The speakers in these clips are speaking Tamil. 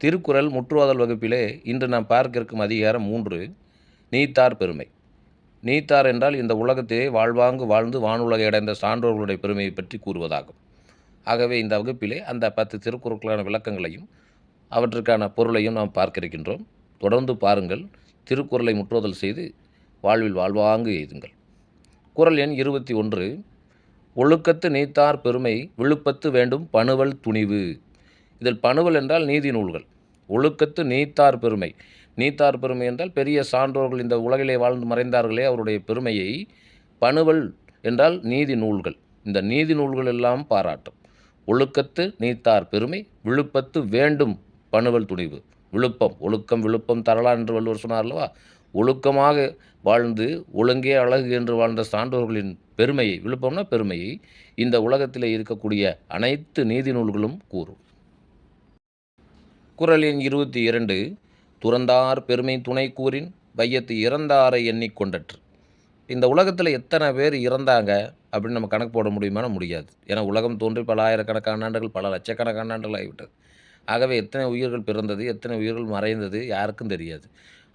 திருக்குறள் முற்றுவாதல் வகுப்பிலே இன்று நாம் பார்க்க இருக்கும் அதிகாரம் மூன்று. நீத்தார் பெருமை. நீத்தார் என்றால் இந்த உலகத்திலே வாழ்வாங்கு வாழ்ந்து வானுலகை அடைந்த சான்றோர்களுடைய பெருமையை பற்றி கூறுவதாகும். ஆகவே இந்த வகுப்பிலே அந்த பத்து திருக்குறளுக்கான விளக்கங்களையும் அவற்றுக்கான பொருளையும் நாம் பார்க்க இருக்கின்றோம் தொடர்ந்து பாருங்கள். திருக்குறளை முற்றுவதல் செய்து வாழ்வில் வாழ்வாங்கு எய்துங்கள். குறள் எண் இருபத்தி ஒன்று. ஒழுக்கத்து நீத்தார் பெருமை விழுப்பத்து வேண்டும் பணுவல் துணிவு. இதில் பணுவல் என்றால் நீதி நூல்கள். ஒழுக்கத்து நீத்தார் பெருமை. நீத்தார் பெருமை என்றால் பெரிய சான்றோர்கள் இந்த உலகிலே வாழ்ந்து மறைந்தார்களே அவருடைய பெருமையை. பணுவல் என்றால் நீதி நூல்கள். இந்த நீதி நூல்கள் எல்லாம் பாராட்டும். ஒழுக்கத்து நீத்தார் பெருமை விழுப்பத்து வேண்டும் பணுவல் துணிவு. விழுப்பம் ஒழுக்கம் விழுப்பம் தரலாம் என்று வள்ளுவர் சொன்னார் அல்லவா? ஒழுக்கமாக வாழ்ந்து ஒழுங்கே அழகு என்று வாழ்ந்த சான்றோர்களின் பெருமையை விழுப்பம்னா பெருமையை இந்த உலகத்தில் இருக்கக்கூடிய அனைத்து நீதி நூல்களும் கூறும். குறள் எண் இருபத்தி இரண்டு துறந்தார் பெருமை துணை கூறின் வையத்து இறந்தாரை எண்ணிக்கொண்டற்று இந்த உலகத்தில் எத்தனை பேர் இறந்தாங்க அப்படின்னு நம்ம கணக்கு போட முடியுமானா முடியாது. ஏன்னா உலகம் தோன்றி பல ஆயிரக்கணக்கான ஆண்டுகள் பல லட்சக்கணக்கான ஆண்டுகள் ஆகிவிட்டது. ஆகவே எத்தனை உயிர்கள் பிறந்தது எத்தனை உயிர்கள் மறைந்தது யாருக்கும் தெரியாது.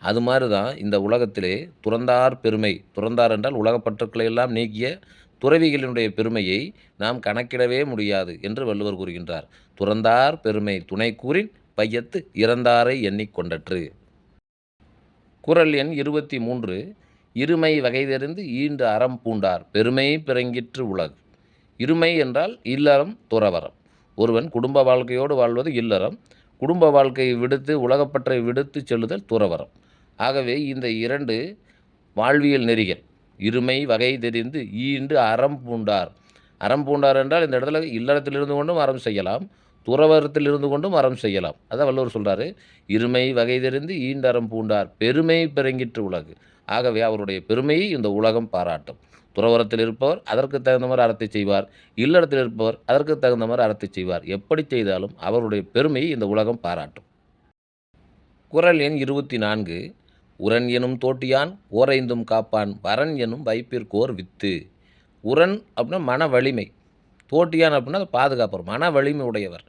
அது மாதிரி தான் இந்த உலகத்திலே துறந்தார் பெருமை துறந்தார் என்றால் உலகப்பற்றுக்களை எல்லாம் நீக்கிய துறவிகளினுடைய பெருமையை நாம் கணக்கிடவே முடியாது என்று வள்ளுவர் கூறுகின்றார். துறந்தார் பெருமை துணை கூறின் பையத்து இறந்தாரை எண்ணிக்கொண்டற்று குறள் எண் இருபத்தி மூன்று இருமை வகை தெரிந்து ஈண்டு அறம் பூண்டார். பெருமை பிறங்கிற்று உலகு. இருமை என்றால் இல்லறம் துறவரம் ஒருவன் குடும்ப வாழ்க்கையோடு வாழ்வது இல்லறம். குடும்ப வாழ்க்கையை விடுத்து உலகப்பற்றை விடுத்து செல்லுதல் துறவரம் ஆகவே இந்த இரண்டு வாழ்வியல் நெறிகள் இருமை வகை தெரிந்து ஈண்டு அறம் பூண்டார். அறம் பூண்டார் என்றால் இந்த இடத்துல இல்லறத்திலிருந்து கொண்டும் அறம் செய்யலாம். துறவரத்தில் இருந்து கொண்டும் அறம் செய்யலாம். அதான் வள்ளுவர் சொல்கிறாரு இருமை வகை தெரிந்து ஈண்டறம் பூண்டார் பெருமை பெருங்கிற்று உலகு. ஆகவே அவருடைய பெருமையை இந்த உலகம் பாராட்டும். துறவரத்தில் இருப்பவர் அதற்கு தகுந்த மாதிரி அறத்தை செய்வார் இல்லறத்தில் இருப்பவர் அதற்கு தகுந்த மாதிரி அறத்தை செய்வார். எப்படி செய்தாலும் அவருடைய பெருமையை இந்த உலகம் பாராட்டும். குறள் எண் இருபத்தி நான்கு உரன் எனும் தோட்டியான் ஓரைந்தும் காப்பான் வரன் எனும் வைப்பிற்கோர் வித்து. உரன் அப்படின்னா மன வலிமை. தோட்டியான் அப்படின்னா பாதுகாப்பவர் மன வலிமை உடையவர்.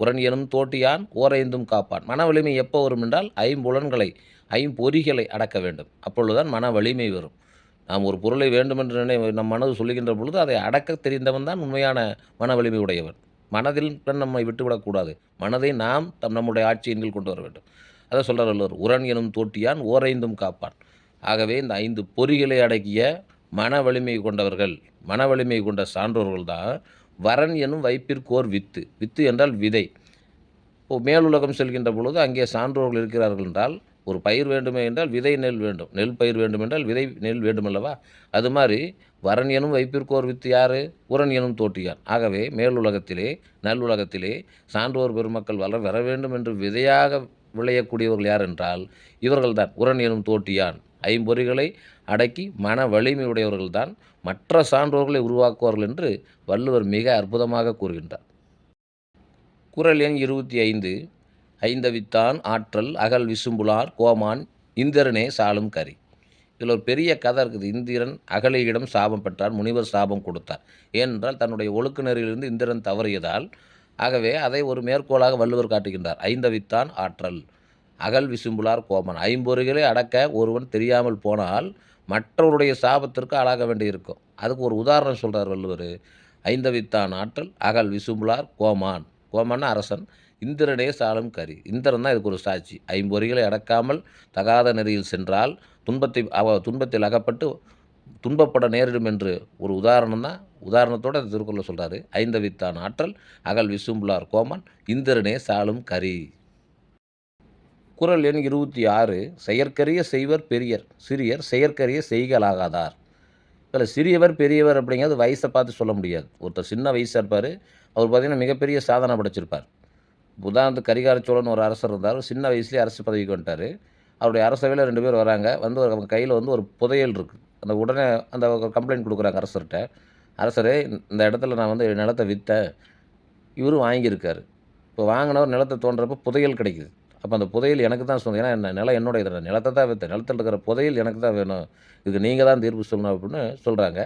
உரன் எனும் தோட்டியான் ஓரைந்தும் காப்பான். மன வலிமை எப்போ வரும் என்றால் ஐம்புலன்களை ஐம்பொறிகளை அடக்க வேண்டும். அப்பொழுதுதான் மன வலிமை வரும். நாம் ஒரு பொருளை வேண்டுமென்று நினை நம் மனது சொல்லுகின்ற பொழுது அதை அடக்க தெரிந்தவன் தான் உண்மையான மன வலிமை உடையவன். மனதில் நம்மை விட்டுவிடக்கூடாது மனதை நாம் தம் நம்முடைய ஆட்சியின்கள் கொண்டு வர வேண்டும். அதை சொல்கிறார் வள்ளுவர் உரன் எனும் தோட்டியான் ஓரைந்தும் காப்பான். ஆகவே இந்த ஐந்து பொறிகளை அடக்கிய மன வலிமை கொண்டவர்கள் மன வலிமை கொண்ட சான்றோர்கள் தான் வரன் எனும் வைப்பிற்கோர் வித்து. வித்து என்றால் விதை. இப்போ மேலுலகம் செல்கின்ற பொழுது அங்கே சான்றோர்கள் இருக்கிறார்கள் என்றால் ஒரு பயிர் வேண்டுமே என்றால் விதை நெல் வேண்டும். நெல் பயிர் வேண்டும் என்றால் விதை நெல் வேண்டுமல்லவா? அது மாதிரி வரன் எனும் வைப்பிற்கோர் வித்து யார்? உரன் எனும் தோட்டியான் ஆகவே மேலுலகத்திலே நல்லுலகத்திலே சான்றோர் பெருமக்கள் வளர வர வேண்டும் என்று விதையாக விளையக்கூடியவர்கள் யார் என்றால் இவர்கள்தான். உரன் எனும் தோட்டியான். ஐம்பொறிகளை அடக்கி மன வலிமையுடையவர்கள்தான் மற்ற சான்றோர்களை உருவாக்குவார்கள் என்று வள்ளுவர் மிக அற்புதமாக கூறுகின்றார். குறள் எண் இருபத்தி ஐந்து ஐந்தவித்தான் ஆற்றல் அகல் விசும்புலார் கோமான் இந்திரனே சாலும் கரி. இதில் ஒரு பெரிய கதை இருக்குது. இந்திரன் அகலியிடம் சாபம் பெற்றார் முனிவர் சாபம் கொடுத்தார். ஏனென்றால் தன்னுடைய ஒழுக்க நெறியிலிருந்து இந்திரன் தவறியதால் ஆகவே அதை ஒரு மேற்கோளாக வள்ளுவர் காட்டுகின்றார். ஐந்தவித்தான் ஆற்றல் அகல் விசும்புலார் கோமன். ஐம்பொறிகளை அடக்க ஒருவன் தெரியாமல் போனால் மற்றவருடைய சாபத்திற்கு ஆளாக வேண்டியிருக்கும். அதுக்கு ஒரு உதாரணம் சொல்கிறார் வள்ளுவர். ஐந்தவித்தான் ஆற்றல் அகல் விசும்புலார் கோமான். கோமான அரசன் இந்திரனே சாலும் கரி. இந்திரன் தான் இதுக்கு ஒரு சாட்சி. ஐம்பொறிகளை அடக்காமல் தகாத நெறியில் சென்றால் துன்பத்தை அவ துன்பத்தில் அகப்பட்டு துன்பப்பட நேரிடும் என்று ஒரு உதாரணம் தான். உதாரணத்தோடு அந்த திருக்குறளை சொல்கிறாரு ஐந்தவித்தான் ஆற்றல் அகல் விசும்புலார் கோமன் இந்திரனே சாலும் கரி. குரல் எண் இருபத்தி ஆறு செயற்கரிய செய்வர் பெரியர் சிறியர் செயற்கரிய செய்கலாகாதார் இதில் சிறியவர் பெரியவர் அப்படிங்கிறது வயசை பார்த்து சொல்ல முடியாது. ஒருத்தர் சின்ன வயசாக இருப்பார் அவர் பார்த்திங்கன்னா மிகப்பெரிய சாதனை படைச்சிருப்பார். உதாரணத்துக்கு கரிகார சோழன் ஒரு அரசர் இருந்தார் சின்ன வயசுலேயே அரசு பதவிக்கு வந்துட்டார். அவருடைய அரசவையில் ரெண்டு பேர் வராங்க. வந்து அவங்க கையில் வந்து ஒரு புதையல் இருக்குது அந்த உடனே அந்த கம்ப்ளைண்ட் கொடுக்குறாங்க அரசர்கிட்ட. அரசரே இந்த இடத்துல நான் வந்து நிலத்தை விற்றேன் இவரும் வாங்கியிருக்காரு. இப்போ வாங்கினவர் நிலத்தை தோன்றப்போ புதையல் கிடைக்குது. அப்போ அந்த புதையல் எனக்கு தான் சொந்தம். ஏன்னா என்ன நிலம் என்னோட இதில் நிலத்தை தான் விற்றேன் நிலத்தில் இருக்கிற புதையல் எனக்கு தான் வேணும். இதுக்கு நீங்கள் தான் தீர்ப்பு சொல்லணும் அப்படின்னு சொல்கிறாங்க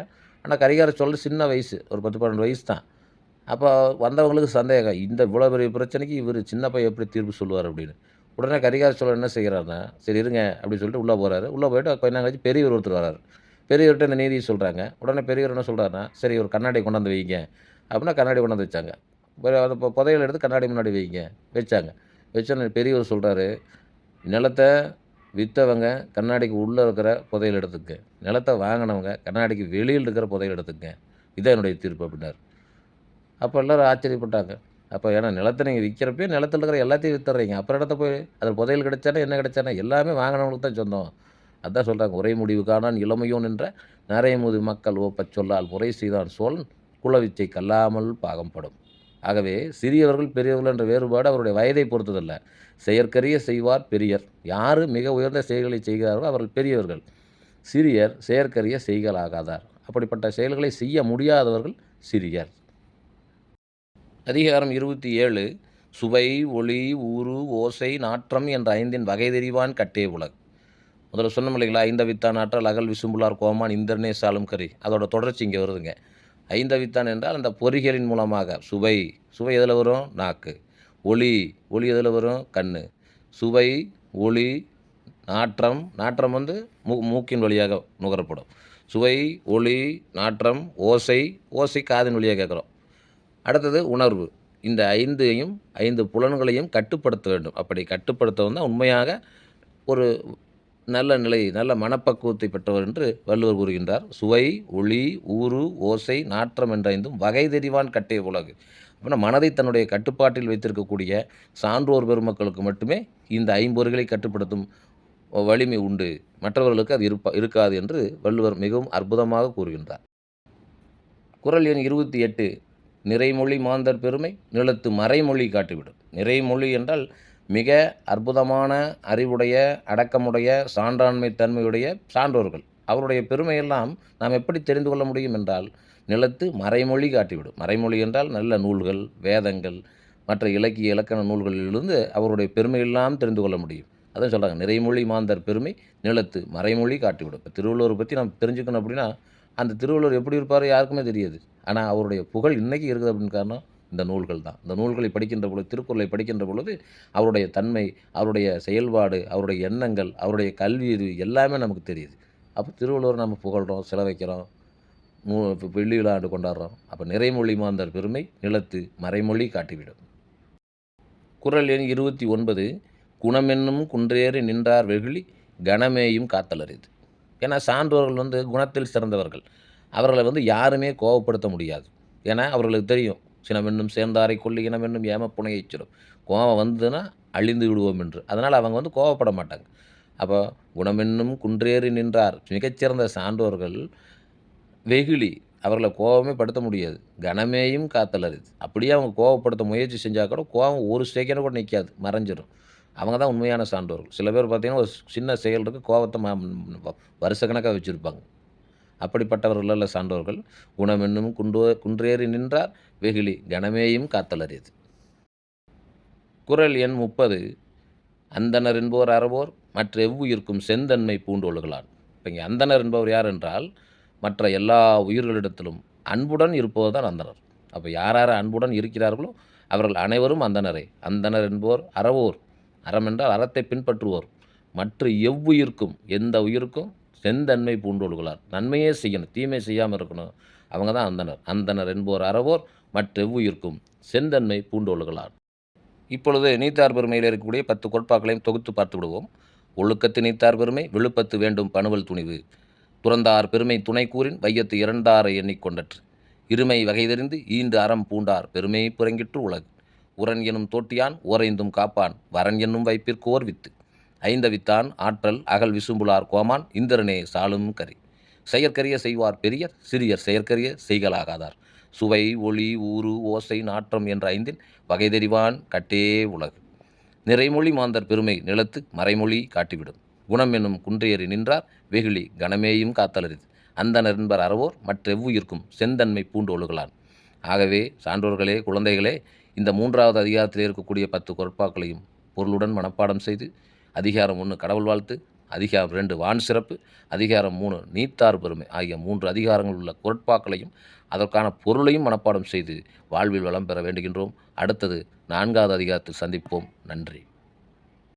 ஆனால் கரிகார சொல்ல சின்ன வயசு ஒரு பத்து பன்னெண்டு வயசு தான். அப்போ வந்தவங்களுக்கு சந்தேகம் இந்த இவ்வளோ பெரிய பிரச்சனைக்கு இவர் சின்ன பையன் எப்படி தீர்ப்பு சொல்லுவார் அப்படின்னு. உடனே கரிகார சோழன் என்ன செய்கிறாருன்னா சரி இருங்க அப்படின்னு சொல்லிட்டு உள்ளே போகிறாரு உள்ளே போயிட்டு கொஞ்ச நாள் கழிச்சு பெரியவர் ஒருத்தர் வராரு. பெரியவர்கிட்ட இந்த நீதியை சொல்கிறாங்க உடனே பெரியவர் என்ன சொல்கிறாருன்னா சரி ஒரு கண்ணாடி கொண்டாந்து வைங்க. அப்படின்னா கண்ணாடி கொண்டாந்து வச்சாங்க. அந்த புதையல் எடுத்து கண்ணாடி முன்னாடி வைங்க. வச்சாங்க. வச்சு பெரியவர் சொல்கிறாரு நிலத்தை விற்றவங்க கண்ணாடிக்கு உள்ளே இருக்கிற புதையல் எடுத்துக்க நிலத்தை வாங்கினவங்க கண்ணாடிக்கு வெளியில் இருக்கிற புதையல் எடுத்துக்க இதான் என்னுடைய தீர்ப்பு அப்படின்னார். அப்போ எல்லோரும் ஆச்சரியப்பட்டாங்க. அப்போ ஏன்னா நிலத்தை நீங்கள் விற்கிறப்பே நிலத்தில் இருக்கிற எல்லாத்தையும் வித்துறீங்க அப்புறம் இடத்த போய் அதில் புதையல் கிடைச்சானே என்ன கிடைச்சானே? எல்லாமே வாங்கினவங்களுக்கு தான் சொந்தம். அதான் சொல்கிறாங்க ஒரே முடிவு காணான் இளமையோன் என்ற முது மக்கள் ஓப்பச் சொல்லால் முறை செய்தான் சோழன். குலவிச்சை கல்லாமல் பாகம்படும். ஆகவே சிறியவர்கள் பெரியவர்கள் என்ற வேறுபாடு அவருடைய வயதை பொறுத்ததல்ல. செயற்கரிய செய்வார் பெரியர். யார் மிக உயர்ந்த செயல்களை செய்கிறார்களோ அவர்கள் பெரியவர்கள். சிறியர் செயற்கரிய செய்களாகாதார் அப்படிப்பட்ட செயல்களை செய்ய முடியாதவர்கள் சிறியர். அதிகாரம் இருபத்தி ஏழு சுவை ஒளி ஊறு ஓசை நாற்றம் என்ற ஐந்தின் வகை தெரிவான் கட்டே உலகு. முதல்ல சொன்னோம் இல்லைங்களா ஐந்தவித்தான் ஆற்றல் அகல் விசும்புலார் கோமான் இந்திரனே சாலும் கரி அதோட தொடர்ச்சி இங்கே வருதுங்க. ஐந்தவித்தான் என்றால் அந்த பொறிகளின் மூலமாக. சுவை சுவை எதில் வரும்? நாக்கு. ஒளி ஒளி எதில் வரும்? கண் சுவை ஒளி நாற்றம். நாற்றம் வந்து மூ மூக்கின் வழியாக நுகரப்படும். சுவை ஒளி நாற்றம் ஓசை. ஓசை காதின் வழியாக கேட்குறோம். அடுத்தது உணர்வு. இந்த ஐந்தையும் ஐந்து புலன்களையும் கட்டுப்படுத்த வேண்டும். அப்படி கட்டுப்படுத்த தான் உண்மையாக ஒரு நல்ல நிலை நல்ல மனப்பக்குவத்தை பெற்றவர் என்று வள்ளுவர் கூறுகின்றார். சுவை ஒளி ஊறு ஓசை நாற்றம் என்றைந்தும் வகை தெரிவான் கட்டே உலகு. அப்படின்னா மனதை தன்னுடைய கட்டுப்பாட்டில் வைத்திருக்கக்கூடிய சான்றோர் பெருமக்களுக்கு மட்டுமே இந்த ஐம்பொறிகளை கட்டுப்படுத்தும் வலிமை உண்டு. மற்றவர்களுக்கு அது இருப்பா இருக்காது என்று வள்ளுவர் மிகவும் அற்புதமாக கூறுகின்றார். குறள் எண் இருபத்தி எட்டு நிறைமொழி மாந்தர் பெருமை நிலத்து மறைமொழி காட்டிவிடும். நிறைமொழி என்றால் மிக அற்புதமான அறிவுடைய அடக்கமுடைய சான்றாண்மை தன்மையுடைய சான்றோர்கள். அவருடைய பெருமையெல்லாம் நாம் எப்படி தெரிந்து கொள்ள முடியும் என்றால் நிலத்து மறைமொழி காட்டிவிடும். மறைமொழி என்றால் நல்ல நூல்கள் வேதங்கள் மற்ற இலக்கிய இலக்கண நூல்களிலிருந்து அவருடைய பெருமையெல்லாம் தெரிந்து கொள்ள முடியும். அதான் சொல்கிறாங்க நிறைமொழி மாந்தர் பெருமை நிலத்து மறைமொழி காட்டிவிடும். இப்போ திருவள்ளுவர் பற்றி நம்ம தெரிஞ்சுக்கணும் அப்படின்னா அந்த திருவள்ளுவர் எப்படி இருப்பாரோ யாருக்குமே தெரியாது. ஆனால் அவருடைய புகழ் இன்றைக்கி இருக்குது அப்படின்னு காரணம் இந்த நூல்கள் தான். இந்த நூல்களை படிக்கின்ற பொழுது திருக்குறளை படிக்கின்ற பொழுது அவருடைய தன்மை அவருடைய செயல்பாடு அவருடைய எண்ணங்கள் அவருடைய கல்வி இது எல்லாமே நமக்கு தெரியுது. அப்போ திருவள்ளுவர் நம்ம புகழ்கிறோம் சில வைக்கிறோம் நூ இப்போ வெள்ளி விழாண்டு கொண்டாடுறோம். அப்போ நிறைமொழி மாந்தர் பெருமை நிலத்து மறைமொழி காட்டிவிடும். குறள் எண் இருபத்தி ஒன்பது குணமென்னும் குன்றேறி நின்றார் வெகுளி கணமேயும் காத்தலறிது. ஏன்னா சான்றோர்கள் வந்து குணத்தில் சிறந்தவர்கள். அவர்களை வந்து யாருமே கோவப்படுத்த முடியாது. ஏன்னா அவர்களுக்கு தெரியும் சினமென்னும் சேர்ந்தாரை கொல்லி இனமென்னும் ஏமப்புனையை சொல்லும் கோவம் வந்ததுன்னா அழிந்து விடுவோம் என்று. அதனால் அவங்க வந்து கோவப்பட மாட்டாங்க. அப்போ குணமென்னும் குன்றேறி நின்றார். மிகச்சிறந்த சான்றோர்கள் வெகுளி. அவர்களை கோவமே படுத்த முடியாது. கனமேயும் காத்தலருது அப்படியே அவங்க கோவப்படுத்த முயற்சி செஞ்சால் கூட கோவம் ஒரு செகண்ட் கூட நிற்காது. மறைஞ்சிடும் அவங்க தான் உண்மையான சான்றோர்கள். சில பேர் பார்த்தீங்கன்னா ஒரு சின்ன செயல் இருக்குது கோவத்தை வருஷக்கணக்காக வச்சுருப்பாங்க. அப்படிப்பட்டவர்கள் அல்ல சான்றோர்கள். குணமென்னும் குன்று குன்றேறி நின்றார். வெகுளி கனமேயும் காத்தலறியது. குறள் எண் முப்பது. அந்தனர் என்போர் அறவோர் மற்ற எவ்வுயிர்க்கும் செந்தன்மை பூண்டொழுகலான். இப்போ இங்கே அந்தனர் என்பவர் யார் என்றால் மற்ற எல்லா உயிர்களிடத்திலும் அன்புடன் இருப்பவர் தான் அந்தனர் அப்போ யார் யார் அன்புடன் இருக்கிறார்களோ அவர்கள் அனைவரும் அந்தனரே அந்தனர் என்போர் அறவோர். அறம் என்றால் அறத்தை பின்பற்றுவோர். மற்ற எவ்வுயிர்க்கும் எந்த உயிருக்கும் செந்தன்மை பூண்டொழுகலார் நன்மையே செய்யணும் தீமை செய்யாமல் இருக்கணும். அவங்க தான் அந்தனர். அந்தனர் என்போர் அறவோர் மற்ற உயிர்க்கும் செந்தன்மை பூண்டொழுகலார் இப்பொழுது நீத்தார் பெருமையில் இருக்கக்கூடிய பத்து கோட்பாக்களையும் தொகுத்து பார்த்து விடுவோம். ஒழுக்கத்து நீத்தார் பெருமை விழுப்பத்து வேண்டும் பணுவல் துணிவு. துறந்தார் பெருமை துணை கூறின் வையத்து இரண்டாரை எண்ணிக்கொண்டற்று இருமை வகை தெரிந்து ஈண்டு அறம் பூண்டார் பெருமையை புறங்கிற்று உலகு. உரன் எனும் தோட்டியான் ஓரைந்தும் காப்பான் வரன் என்னும் வைப்பிற்கு ஓர் வித்து. ஐந்தவித்தான் ஆற்றல் அகல் விசும்புலார் கோமான் இந்திரனே சாலும் கரி. செயற்கரிய செய்வார் பெரியர் சிறியர் செயற்கரிய செய்கலாகாதார் சுவை ஒளி ஊறு ஓசை நாற்றம் என்ற ஐந்தின் வகை தெரிவான் கட்டே உலகு. நிறைமொழி மாந்தர் பெருமை நிலத்து மறைமொழி காட்டிவிடும். குணம் என்னும் குன்றையறி நின்றார் வெகுளி கணமேயும் காத்தலரிது. அந்த நண்பர் அறவோர் மற்றெவ்வுயிர்க்கும் செந்தன்மை பூண்டு ஆகவே சான்றோர்களே குழந்தைகளே இந்த மூன்றாவது அதிகாரத்தில் இருக்கக்கூடிய பத்து கொற்பாக்களையும் பொருளுடன் மனப்பாடம் செய்து அதிகாரம் ஒன்று கடவுள் வாழ்த்து. அதிகாரம் ரெண்டு வான் சிறப்பு. அதிகாரம் மூணு நீத்தார் பெருமை. ஆகிய மூன்று அதிகாரங்கள் உள்ள குரட்பாக்களையும் அதற்கான பொருளையும் மனப்பாடம் செய்து வாழ்வில் வளம் பெற வேண்டுகின்றோம். அடுத்தது நான்காவது அதிகாரத்தில் சந்திப்போம். நன்றி.